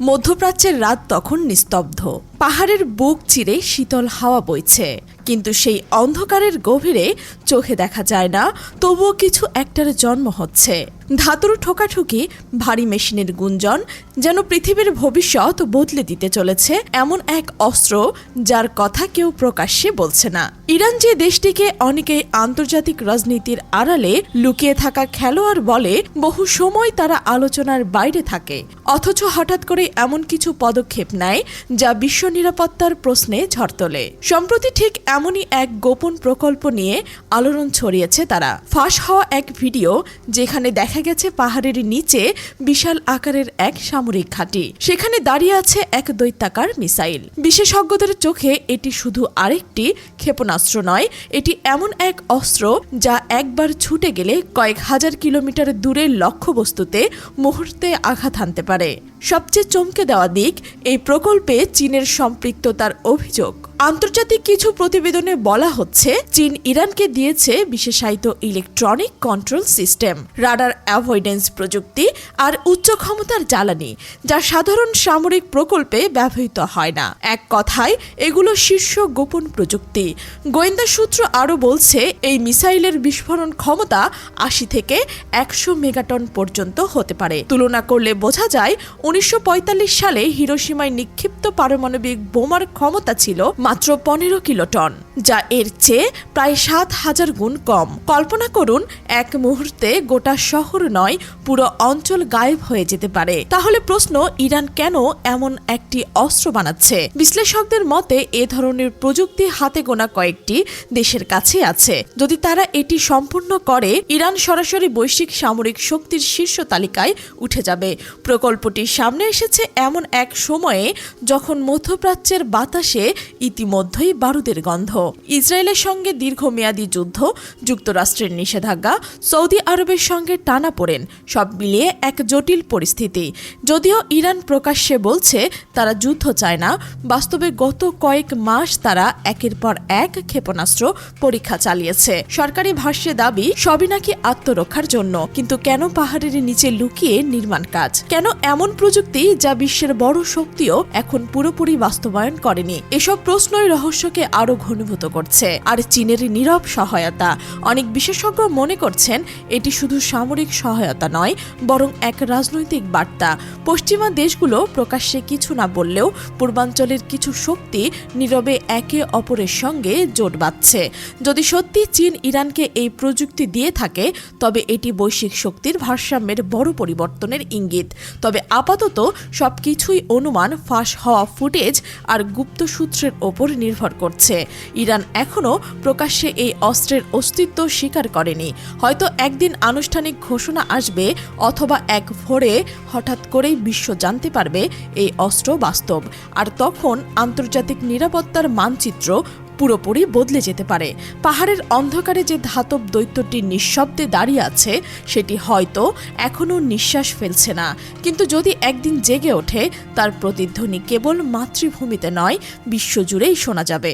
মধ্যপ্রাচ্যের রাত তখন নিস্তব্ধ। পাহাড়ের বুক চিরে শীতল হাওয়া বইছে। কিন্তু সেই অন্ধকারের গভীরে চোখে দেখা যায় না, তবুও কিছু একটার জন্ম হচ্ছে। ধাতুর ঠোকাঠুকি, ভারী মেশিনের গুঞ্জন যেন পৃথিবীর ভবিষ্যৎ বদলে দিতে চলেছে এমন এক অস্ত্র যার কথা কেউ প্রকাশ্যে বলছে না। ইরান যে দেশটিকে অনেকেই আন্তর্জাতিক রাজনীতির আড়ালে লুকিয়ে থাকা খেলোয়াড় বলে বহু সময় তারা আলোচনার বাইরে থাকে, অথচ হঠাৎ করে এমন কিছু পদক্ষেপ নেয় যা বিশ্ব নিরাপত্তার প্রশ্নে ঝড় তোলে। সম্প্রতি ঠিক এমনই এক গোপন প্রকল্প নিয়ে আলোড়ন ছড়িয়েছে তারা। ফাঁস হওয়া এক ভিডিও যেখানে দেখা গেছে পাহাড়ের নিচে বিশাল আকারের এক সামরিক ঘাঁটি। সেখানে দাঁড়িয়ে আছে এক দৈত্যাকার মিসাইল। বিশেষজ্ঞদের চোখে এটি শুধু আরেকটি ক্ষেপণাস্ত্র নয়, এটি এমন এক অস্ত্র যা একবার ছুটে গেলে কয়েক হাজার কিলোমিটার দূরের লক্ষ্যবস্তুতে মুহূর্তে আঘাত হানতে পারে। সবচেয়ে চমকে দেওয়া দিক এই প্রকল্পে চীনের সম্পৃক্ততার অভিযোগ। আন্তর্জাতিক কিছু প্রতিবেদনে বলা হচ্ছে, চীন ইরানকে দিয়েছে বিশেষায়িত electronic control system, radar avoidance প্রযুক্তি আর উচ্চ ক্ষমতার জ্বালানি, যা সাধারণ সামরিক প্রকল্পে ব্যবহৃত হয় না। এক কথায়, এগুলো শীর্ষ গোপন প্রযুক্তি। গোয়েন্দা সূত্র আরও বলছে, এই মিসাইলের বিস্ফোরণ ক্ষমতা আশি থেকে একশো মেগাটন পর্যন্ত হতে পারে। তুলনা করলে বোঝা যায়, উনিশশো পঁয়তাল্লিশ সালে হিরোসীমায় নিক্ষিপ্ত পারমাণবিক বোমার ক্ষমতা ছিল মাত্র পনেরো কিলোটন। যা এর চেয়ে প্রায় সাত হাজার গুণ কম। কল্পনা করুন, এক মুহূর্তে গোটা শহর নয়, পুরো অঞ্চল গায়েব হয়ে যেতে পারে। তাহলে প্রশ্ন, ইরান কেন এমন একটি অস্ত্র বানাচ্ছে? বিশ্লেষকদের মতে, এ ধরনের প্রযুক্তি হাতে গোনা কয়েকটি দেশের কাছে আছে। যদি তারা এটি সম্পূর্ণ করে, ইরান সরাসরি বৈশ্বিক সামরিক শক্তির শীর্ষ তালিকায় উঠে যাবে। প্রকল্পটি সামনে এসেছে এমন এক সময়ে যখন মধ্যপ্রাচ্যের বাতাসে ইতিমধ্যেই বারুদের গন্ধ। ইসরায়েলের সঙ্গে দীর্ঘমেয়াদী যুদ্ধ, যুক্তরাষ্ট্রের নিষেধাজ্ঞা, সৌদি আরবের সঙ্গে টানা পড়েন, সব মিলিয়ে এক জটিল পরিস্থিতি। যদিও ইরান প্রকাশ্যে বলছে, তারা যুদ্ধ চায় না, বাস্তবে গত কয়েক মাস তারা একের পর এক ক্ষেপণাস্ত্র পরীক্ষা চালিয়েছে। সরকারি ভাষ্যে দাবি, সবই নাকি আত্মরক্ষার জন্য, কিন্তু কেন পাহাড়ের নিচে লুকিয়ে নির্মাণ কাজ? কেন এমন প্রযুক্তি যা বিশ্বের বড় শক্তিও এখন পুরোপুরি বাস্তবায়ন করেনি? এসব প্রশ্নই রহস্যকে আরও ঘনীভূত করছে। আর চীনের নীরব সহায়তা। অনেক বিশেষজ্ঞ মনে করছেন, এটি শুধু সামরিক সহায়তা নয়, বরং এক রাজনৈতিক বার্তা। পশ্চিমা দেশগুলো প্রকাশ্যে কিছু না বললেও পূর্বাঞ্চলের কিছু শক্তি নীরবে একে অপরের সঙ্গে জোট বাঁধছে। যদি সত্যি চীন ইরানকে এই প্রযুক্তি দিয়ে থাকে, তবে এটি বৈশ্বিক শক্তির ভারসাম্যের বড় পরিবর্তনের ইঙ্গিত। তবে আপাতত সবকিছুই অনুমান ফাঁস হওয়া ফুটেজ আর গুপ্ত সূত্রের ওপর নির্ভর করছে। ইরান এখনও প্রকাশ্যে এই অস্ত্রের অস্তিত্ব স্বীকার করেনি। হয়তো একদিন আনুষ্ঠানিক ঘোষণা আসবে, অথবা এক ভোরে হঠাৎ করেই বিশ্ব জানতে পারবে এই অস্ত্র বাস্তব। আর তখন আন্তর্জাতিক নিরাপত্তার মানচিত্র পুরোপুরি বদলে যেতে পারে। পাহাড়ের অন্ধকারে যে ধাতব দৈত্যটি নিঃশব্দে দাঁড়িয়ে আছে, সেটি হয়তো এখনও নিঃশ্বাস ফেলছে না। কিন্তু যদি একদিন জেগে ওঠে, তার প্রতিধ্বনি কেবল মাতৃভূমিতে নয়, বিশ্বজুড়েই শোনা যাবে।